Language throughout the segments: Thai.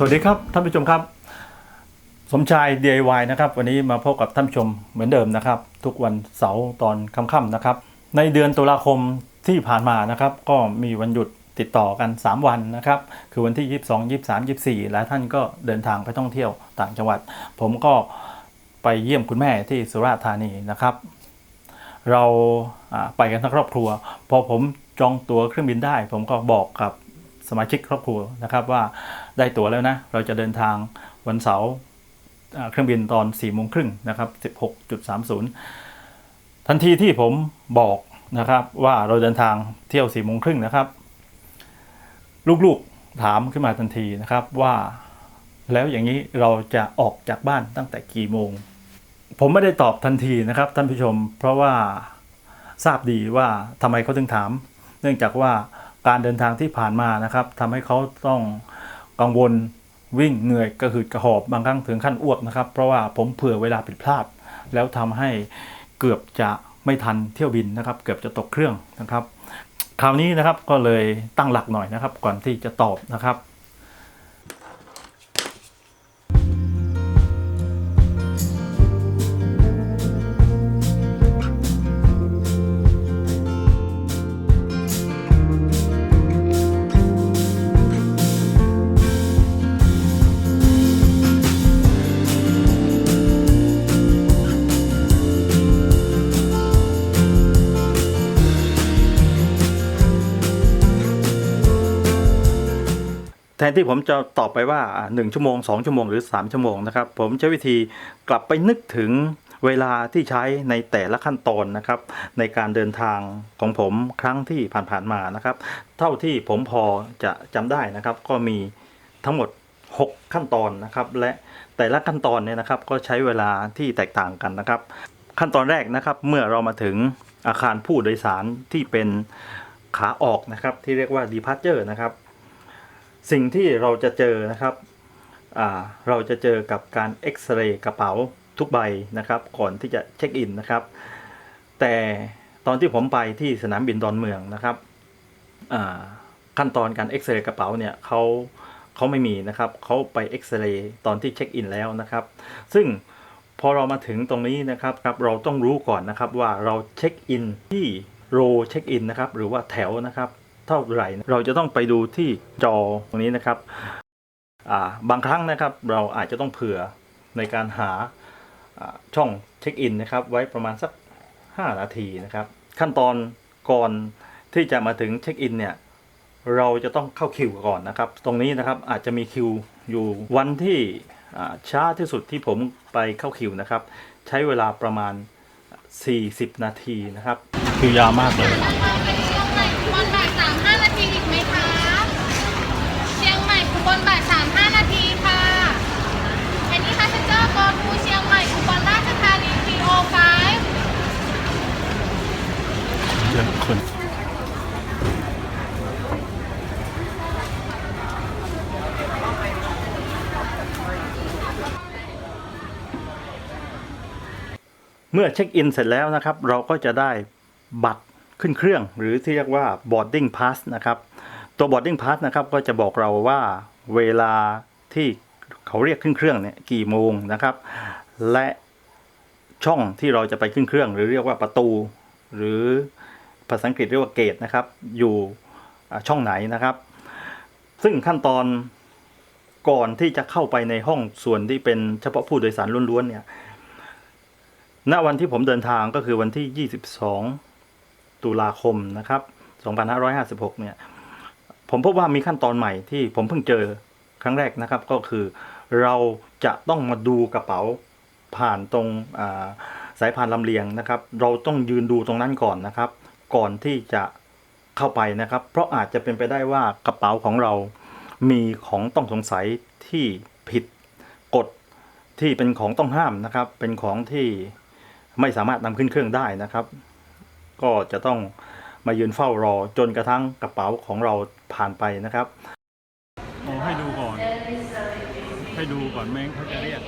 สวัสดีครับท่านผู้ชมครับ สมชาย DIY นะครับวันนี้มาพบกับท่านผู้ชมเหมือนเดิมนะครับ ทุกวันเสาร์ตอนค่ำๆนะครับ ในเดือนตุลาคมที่ผ่านมานะครับ ก็มีวันหยุดติดต่อกัน 3 วันนะครับ คือวันที่ 22 23 24 หลายท่านก็เดินทางไปท่องเที่ยวต่างจังหวัด ผมก็ไปเยี่ยมคุณแม่ที่สุราษฎร์ธานีนะครับ เราอ่าไปกันทั้งครอบครัว พอผมจองตั๋วเครื่องบินได้ ผมก็บอกกับ สมาชิกครอบครัวนะครับว่าได้ตั๋วแล้วนะ เราจะเดินทางวันเสาร์เครื่องบินตอน4ี่โมงครึ่งนะครับ16.30 ทันทีที่ผมบอกนะครับว่าเราเดินทางเที่ยว4ี่โมงครึ่งนะครับ ลูกๆถามขึ้นมาทันทีนะครับว่าแล้วอย่างนี้เราจะออกจากบ้านตั้งแต่กี่โมง ผมไม่ได้ตอบทันทีนะครับท่านผู้ชม เพราะว่าทราบดีว่าทำไมเขาถึงถาม เนื่องจากว่า การเดินทางที่ผ่านมานะครับทำให้เขาต้องกังวลวิ่งเหนื่อยกระหืดกระหอบบางครั้งถึงขั้นอ้วกนะครับ เพราะว่าผมเผื่อเวลาผิดพลาด แล้วทำให้เกือบจะไม่ทันเที่ยวบินนะครับ เกือบจะตกเครื่องนะครับ คราวนี้นะครับก็เลยตั้งหลักหน่อยนะครับ ก่อนที่จะตอบนะครับ นที่ผมจะตอบไปว่าอ่าหนึ่งชั่วโมงสองชั่วโมงหรือสามชั่วโมงนะครับ ผมใช้วิธีกลับไปนึกถึงเวลาที่ใช้ในแต่ละขั้นตอนนะครับ ในการเดินทางของผมครั้งที่ผ่านๆมานะครับ เท่าที่ผมพอจะจำได้นะครับ ก็มีทั้งหมด 6 ขั้นตอนนะครับ และแต่ละขั้นตอนเนี่ยนะครับ ก็ใช้เวลาที่แตกต่างกันนะครับ ขั้นตอนแรกนะครับเมื่อเรามาถึงอาคารผู้โดยสารที่เป็นขาออกนะครับ ที่เรียกว่า departure นะครับ สิ่งที่เราจะเจอนะครับเราจะเจอกับการเอ็กซเรย์กระเป๋าทุกใบนะครับก่อนที่จะเช็คอินนะครับ แต่ตอนที่ผมไปที่สนามบินดอนเมืองนะครับขั้นตอนการเอ็กซเรย์กระเป๋าเนี่ยเขาเขาไม่มีนะครับเขาไปเอ็กซเรย์ตอนที่เช็คอินแล้วนะครับ ซึ่งพอเรามาถึงตรงนี้นะครับครับเราต้องรู้ก่อนนะครับว่าเราเช็คอินที่โรเช็คอินนะครับหรือว่าแถวนะครับ เท่าไหร่ เราจะต้องไปดูที่จอตรงนี้นะครับบางครั้งนะครับเราอาจจะต้องเผื่อในการหาช่องเช็คอินนะครับ ไว้ประมาณสัก 5 นาทีนะครับ ขั้นตอนก่อนที่จะมาถึงเช็คอินเนี่ยเราจะต้องเข้าคิวก่อนนะครับ ตรงนี้นะครับอาจจะมีคิวอยู่วันที่ช้าที่สุดที่ผมไปเข้าคิวนะครับ ใช้เวลาประมาณ 40 นาทีนะครับ คิวยาวมากเลย เชียงใหม่คูบอลบ่ายสามห้านาทีอีกไหมคะ เชียงใหม่คูบอลบ่ายสามห้านาทีค่ะอันนี้ค่ะเซ็นเจอร์กอทูเชียงใหม่คูบอลราชธานีทีโอไฟ เยอะคน เมื่อเช็คอินเสร็จแล้วนะครับ เราก็จะได้บัตรขึ้นเครื่อง หรือที่เรียกว่า boarding pass นะครับ ตัว boarding pass นะครับก็จะบอกเราว่าเวลาที่เขาเรียกขึ้นเครื่องเนี่ยกี่โมงนะครับ และช่องที่เราจะไปขึ้นเครื่อง หรือเรียกว่าประตู หรือภาษาอังกฤษเรียกว่าเกตนะครับ อยู่ช่องไหนนะครับ ซึ่งขั้นตอนก่อนที่จะเข้าไปในห้องส่วนที่เป็นเฉพาะผู้โดยสารล้วนๆเนี่ย ณวันที่ผมเดินทางก็คือวันที่ 22 ตุลาคมนะครับ 2556 เนี่ย ผมพบว่ามีขั้นตอนใหม่ที่ผมเพิ่งเจอครั้งแรกนะครับ ก็คือเราจะต้องมาดูกระเป๋าผ่านตรงาสายพานลำเลียงนะครับ เราต้องยืนดูตรงนั้นก่อนนะครับ ก่อนที่จะเข้าไปนะครับ เพราะอาจจะเป็นไปได้ว่ากระเป๋าของเรามีของต้องสงสัยที่ผิดกฎที่เป็นของต้องห้ามนะครับ เป็นของที่ ไม่สามารถนำขึ้นเครื่องได้นะครับ ก็จะต้องมายืนเฝ้ารอจนกระทั่งกระเป๋าของเราผ่านไปนะครับอให้ดูก่อน ให้ดูก่อนแม่งเขาจะเรียก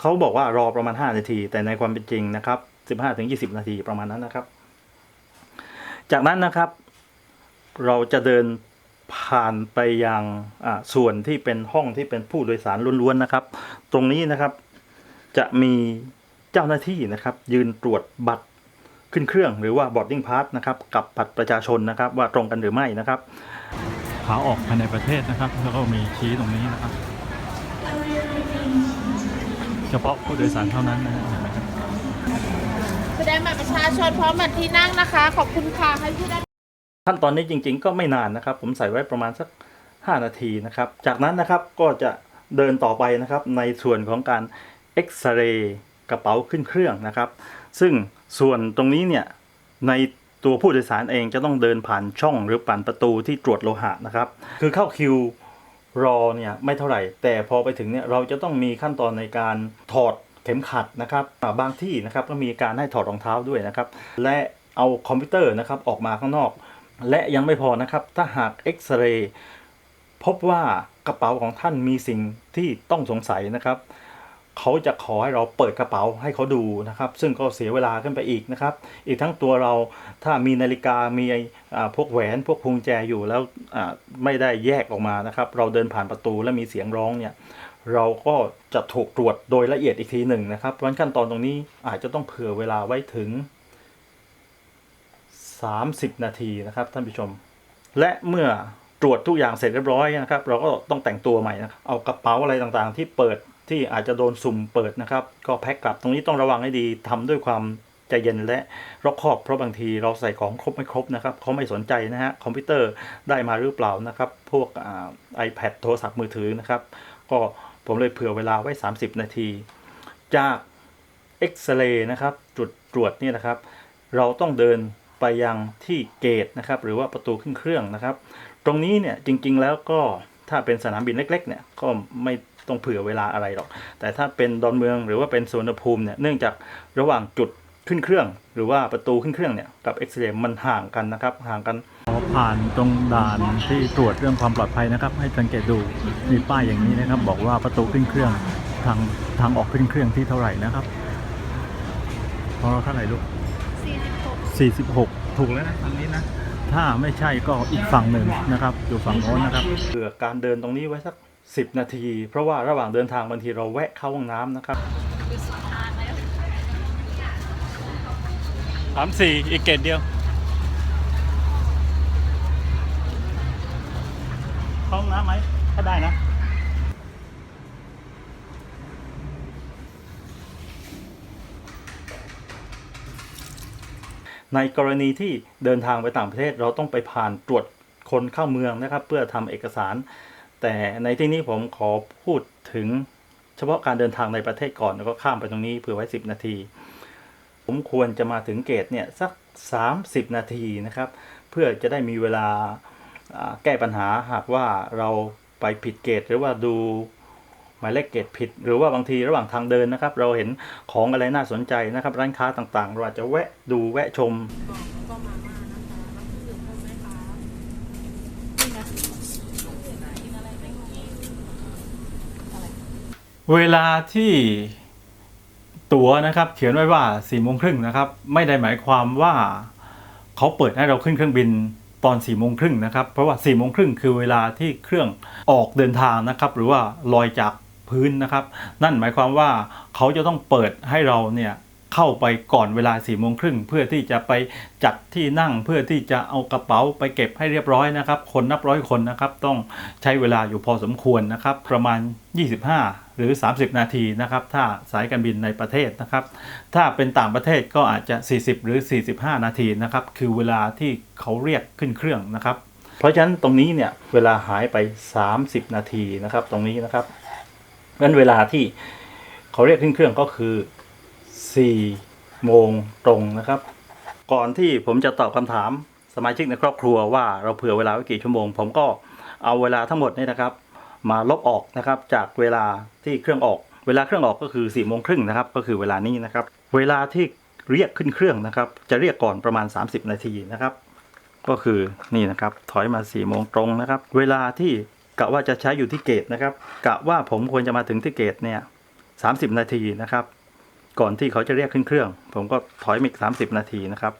เขาบอกว่ารอประมาณ 5 นาที แต่ในความเป็นจริงนะครับ 15ถึง20 นาทีประมาณนั้นนะครับ จากนั้นนะครับ เราจะเดินผ่านไปยังอ่าส่วนที่เป็นห้องที่เป็นผู้โดยสารล้วนๆนะครับ ตรงนี้นะครับจะมีเจ้าหน้าที่นะครับ ยืนตรวจบัตรขึ้นเครื่องหรือว่า boarding pass นะครับ กับบัตรประชาชนนะครับ ว่าตรงกันหรือไม่นะครับขาออกภายในประเทศนะครับ แล้วก็มีชี้ตรงนี้นะครับ เฉพาะผู้โดยสารเท่านั้นนะฮะเห็นไหมครับแสดงบัตรประชาชนพร้อมบัตรที่นั่งนะคะ ขอบคุณค่ะให้ผู้ได้ ขั้นตอนนี้จริง ๆ ก็ไม่นานนะครับ ผมใส่ไว้ประมาณสัก 5 นาทีนะครับ จากนั้นนะครับก็จะเดินต่อไปนะครับในส่วนของการเอ็กซเรย์กระเป๋าขึ้นเครื่องนะครับ ซึ่งส่วนตรงนี้เนี่ยในตัวผู้โดยสารเองจะต้องเดินผ่านช่องหรือผ่านประตูที่ตรวจโลหะนะครับ คือเข้าคิวรอเนี่ยไม่เท่าไหร่ แต่พอไปถึงเนี่ยเราจะต้องมีขั้นตอนในการถอดเข็มขัดนะครับบางที่นะครับก็มีการให้ถอดรองเท้าด้วยนะครับ และเอาคอมพิวเตอร์นะครับออกมาข้างนอก และยังไม่พอนะครับ ถ้าหากเอ็กซเรย์พบว่ากระเป๋าของท่านมีสิ่งที่ต้องสงสัยนะครับ เขาจะขอให้เราเปิดกระเป๋าให้เขาดูนะครับ ซึ่งก็เสียเวลาขึ้นไปอีกนะครับ อีกทั้งตัวเราถ้ามีนาฬิกามีพวกแหวนพวกพวงแจอยู่แล้วไม่ได้แยกออกมานะครับ เราเดินผ่านประตูแล้วมีเสียงร้องเนี่ยเราก็จะถูกตรวจโดยละเอียดอีกทีหนึ่งนะครับเพราะฉะนั้นขั้นตอนตรงนี้อาจจะต้องเผื่อเวลาไว้ถึง 30 นาทีนะครับท่านผู้ชม และเมื่อตรวจทุกอย่างเสร็จเรียบร้อยนะครับ เราก็ต้องแต่งตัวใหม่นะครับเอากระเป๋าอะไรต่างๆ ที่เปิดที่อาจจะโดนสุ่มเปิดนะครับ ก็แพ็คกลับตรงนี้ต้องระวังให้ดีทำด้วยความใจเย็นและรอบคอบเพราะบางทีเราใส่ของครบไม่ครบนะครับเขาไม่สนใจนะฮะคอมพิวเตอร์ได้มาหรือเปล่านะครับ พวกไอ่า iPad โทรศัพท์มือถือนะครับ ก็ผมเลยเผื่อเวลาไว้ 30 นาที จากเอ็กซเรย์นะครับ จุดตรวจนี่นะครับ เราต้องเดิน ไปยังที่เกตนะครับหรือว่าประตูขึ้นเครื่องนะครับ ตรงนี้เนี่ยจริงๆแล้วก็ถ้าเป็นสนามบินเล็กๆเนี่ยก็ไม่ต้องเผื่อเวลาอะไรหรอก แต่ถ้าเป็นดอนเมืองหรือว่าเป็นสวนภูมิเนี่ยเนื่องจากระหว่างจุดขึ้นเครื่อง หรือว่าประตูขึ้นเครื่องเนี่ยกับเอ็กซ์เรย์มันห่างกันนะครับห่างกันพอผ่านตรงด่านที่ตรวจเรื่องความปลอดภัยนะครับ ให้สังเกตดูมีป้ายอย่างนี้นะครับ บอกว่าประตูขึ้นเครื่องทางทางออกขึ้นเครื่องที่เท่าไหร่นะครับพอเท่าไหร่ลูก 46 ถูกแล้วนะทางนี้นะ ถ้าไม่ใช่ก็อีกฝั่งหนึ่งนะครับ อยู่ฝั่งโน้นนะครับเผื่อการเดินตรงนี้ไว้สัก 10 นาที เพราะว่าระหว่างเดินทางบางทีเราแวะเข้าห้องน้ำนะครับสามสี่อีกเกตเดียวเข้าห้องน้ำไหมถ้าได้นะ ในกรณีที่เดินทางไปต่างประเทศเราต้องไปผ่านตรวจคนเข้าเมืองนะครับ เพื่อทำเอกสาร แต่ในที่นี้ผมขอพูดถึงเฉพาะการเดินทางในประเทศก่อนแล้วก็ข้ามไปตรงนี้เผื่อไว้ 10 นาที ผมควรจะมาถึงเกตเนี่ยสัก 30 นาทีนะครับ เพื่อจะได้มีเวลาแก้ปัญหาหากว่าเราไปผิดเกตหรือว่าดู หมายเลขเกตผิด หรือว่าบางทีระหว่างทางเดินนะครับ เราเห็นของอะไรน่าสนใจนะครับ ร้านค้าต่างๆ เราอาจจะแวะดูแวะชมเพิ่มไหมคะนี่นะเวลาที่ตั๋วนะครับ เขียนไว้ว่าสี่โมงครึ่งนะครับ ไม่ได้หมายความว่าเขาเปิดให้เราขึ้นเครื่องบินตอนสี่โมงครึ่งนะครับ เพราะว่าสี่โมงครึ่งคือเวลาที่เครื่องออกเดินทางนะครับ หรือว่าลอยจาก พื้นนะครับ นั่นหมายความว่าเขาจะต้องเปิดให้เราเนี่ยเข้าไปก่อนเวลาสี่โมงครึ่งเพื่อที่จะไปจัดที่นั่งเพื่อที่จะเอากระเป๋าไปเก็บให้เรียบร้อยนะครับ คนนับร้อยคนนะครับ ต้องใช้เวลาอยู่พอสมควรนะครับ ประมาณ 25 หรือ 30 นาทีนะครับ ถ้าสายการบินในประเทศนะครับ ถ้าเป็นต่างประเทศก็อาจจะ 40 หรือ 45 นาทีนะครับ คือเวลาที่เขาเรียกขึ้นเครื่องนะครับ เพราะฉะนั้นตรงนี้เนี่ยเวลาหายไป 30 นาทีนะครับ ตรงนี้นะครับ งั้นเวลาที่เขาเรียกขึ้นเครื่องก็คือ4โมงตรงนะครับ ก่อนที่ผมจะตอบคำถามสมาชิกในครอบครัวว่าเราเผื่อเวลาไว้กี่ชั่วโมง ผมก็เอาเวลาทั้งหมดนี่นะครับ มาลบออกนะครับจากเวลาที่เครื่องออก เวลาเครื่องออกก็คือ4ี่โมงครึ่งนะครับ ก็คือเวลานี้นะครับ เวลาที่เรียกขึ้นเครื่องนะครับ จะเรียกก่อนประมาณ 30 นาทีนะครับ ก็คือนี่นะครับถอยมา4ี่โมงตรงนะครับ เวลาที่ กะว่าจะใช้อยู่ที่เกตนะครับ กะว่าผมควรจะมาถึงที่เกตเนี่ย30นาทีนะครับ ก่อนที่เขาจะเรียกขึ้นเครื่อง ผมก็ถอยมาอีก30นาทีนะครับ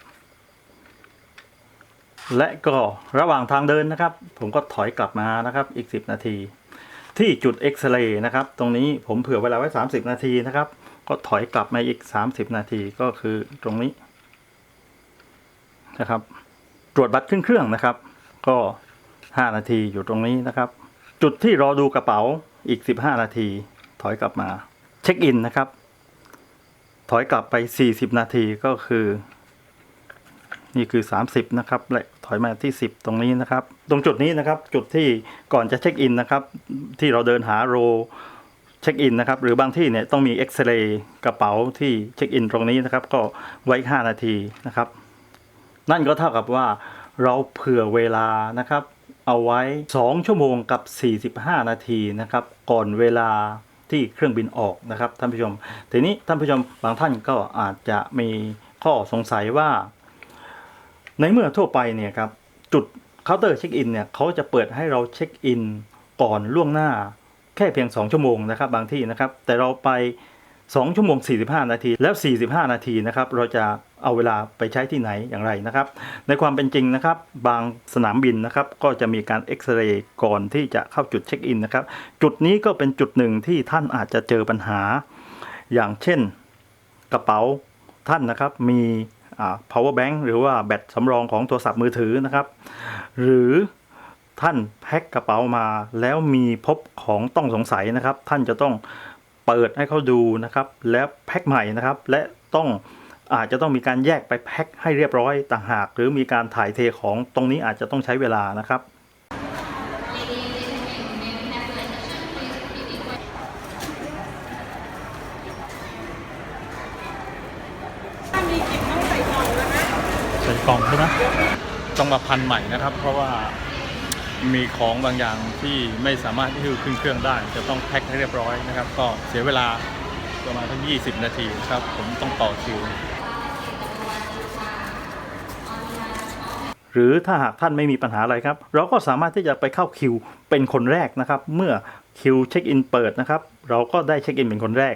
และก็ระหว่างทางเดินนะครับ ผมก็ถอยกลับมานะครับอีก 10 นาที ที่จุดเอ็กซเรย์นะครับ ตรงนี้ผมเผื่อเวลาไว้ 30 นาทีนะครับ ก็ถอยกลับมาอีก 30 นาทีก็คือตรงนี้นะครับ ตรวจบัตรขึ้นเครื่องนะครับ ก็ 5 นาทีอยู่ตรงนี้นะครับ จุดที่รอดูกระเป๋าอีก 15 นาที ถอยกลับมา เช็คอินนะครับ ถอยกลับไป 40 นาทีก็คือ นี่คือ 30 นะครับและถอยมาที่ 10 ตรงนี้นะครับ ตรงจุดนี้นะครับ จุดที่ก่อนจะเช็คอินนะครับ ที่เราเดินหาโรเช็คอินนะครับ หรือบางที่เนี่ยต้องมีเอ็กซเรย์กระเป๋าที่เช็คอินตรงนี้นะครับ ก็ไว้ 5 นาทีนะครับ นั่นก็เท่ากับว่าเราเผื่อเวลานะครับ เอาไว้ 2 ชั่วโมงกับ 45 นาทีนะครับก่อนเวลาที่เครื่องบินออกนะครับท่านผู้ชม ทีนี้ท่านผู้ชมบางท่านก็อาจจะมีข้อสงสัยว่า ในเมื่อทั่วไปเนี่ยครับจุดเคาน์เตอร์เช็คอินเนี่ยเขาจะเปิดให้เราเช็คอินก่อนล่วงหน้าแค่เพียง 2 ชั่วโมงนะครับบางที่นะครับ แต่เราไป 2 ชั่วโมง 45 นาที แล้ว 45 นาทีนะครับเราจะเอาเวลาไปใช้ที่ไหนอย่างไรนะครับ ในความเป็นจริงนะครับ บางสนามบินนะครับก็จะมีการเอ็กซเรย์ก่อนที่จะเข้าจุดเช็คอินนะครับ จุดนี้ก็เป็นจุดหนึ่งที่ท่านอาจจะเจอปัญหา อย่างเช่นกระเป๋าท่านนะครับมี power bank หรือว่าแบตสำรองของโทรศัพท์มือถือนะครับ หรือท่านแพ็คกระเป๋ามาแล้วมีพบของต้องสงสัยนะครับ ท่านจะต้อง เปิดให้เขาดูนะครับแล้วแพ็คใหม่นะครับ และต้องอาจจะต้องมีการแยกไปแพ็คให้เรียบร้อยต่างหาก หรือมีการถ่ายเทของตรงนี้อาจจะต้องใช้เวลานะครับมีกินต้องใส่กล่องแล้วนะใส่กล่องใช่ไหมต้องมาพันใหม่นะครับ เพราะว่า มีของบางอย่างที่ไม่สามารถที่จะขึ้นเครื่องได้ จะต้องแพ็คให้เรียบร้อยนะครับ ก็เสียเวลาประมาณทั้ง20 นาทีนะครับ ผมต้องต่อคิว หรือถ้าหากท่านไม่มีปัญหาอะไรครับ เราก็สามารถที่จะไปเข้าคิวเป็นคนแรกนะครับ เมื่อคิวเช็คอินเปิดนะครับ เราก็ได้เช็คอินเป็นคนแรก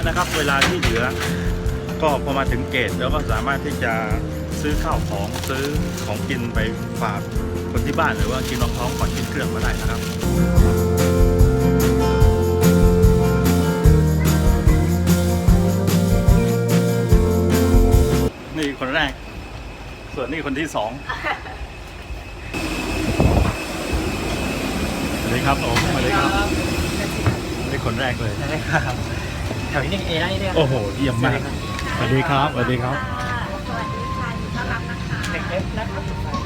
อะๆนะครับ เวลาที่เหลือ ก็พอมาถึงเกตแล้วก็สามารถที่จะซื้อข้าวของซื้อของกินไปฝากคนที่บ้านหรือว่ากินรองท้องก่อนขึ้นเครื่องมาได้นะครับนี่คนแรก ส่วนนี่คนที่สองสวัสดีครับผมสวัสดีครับนี่คนแรกเลยได้ครับ แถวนี้ยังเอได้เนี่ยโอ้โหเยี่ยมมาก สวัสดีครับ สวัสดีครับเด็กเล็กนะครับสามารถ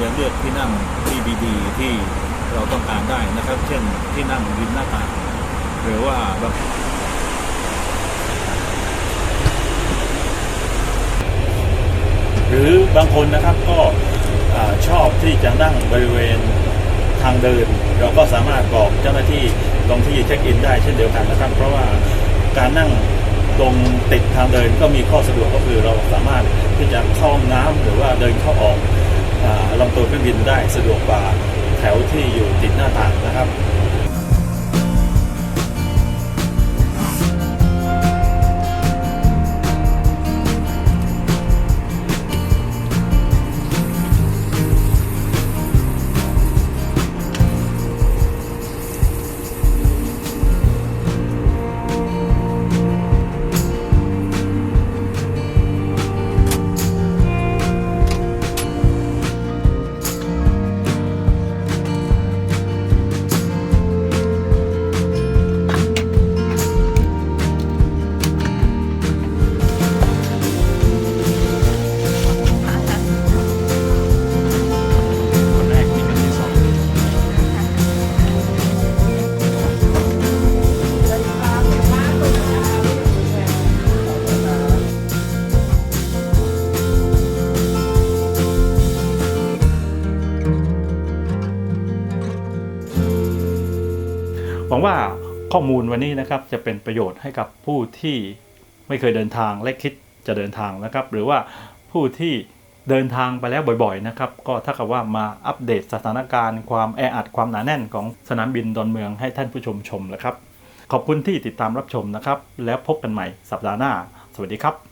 จะเลือกที่นั่งที่ดีๆที่เราต้องการได้นะครับ เช่นที่นั่งริมหน้าต่างหรือว่าแบบหรือบางคนนะครับก็ชอบที่จะนั่งบริเวณทางเดิน เราก็สามารถบอกเจ้าหน้าที่ตรงที่เช็คอินได้เช่นเดียวกันนะครับ เพราะว่าการนั่งตรงติดทางเดินก็มีข้อสะดวกก็คือเราสามารถที่จะเข้าห้องน้ำหรือว่าเดินเข้าออก ลำตัวเครื่องบินได้สะดวกกว่าแถวที่อยู่ติดหน้าต่างนะครับ หวังว่าข้อมูลวันนี้นะครับจะเป็นประโยชน์ให้กับผู้ที่ไม่เคยเดินทางและคิดจะเดินทางนะครับ หรือว่าผู้ที่เดินทางไปแล้วบ่อยๆนะครับ ก็ถ้ากับว่ามาอัปเดตสถานการณ์ ความแออัดความหนาแน่นของสนามบินดอนเมืองให้ท่านผู้ชมชมนะครับ ขอบคุณที่ติดตามรับชมนะครับ แล้วพบกันใหม่สัปดาห์หน้า สวัสดีครับ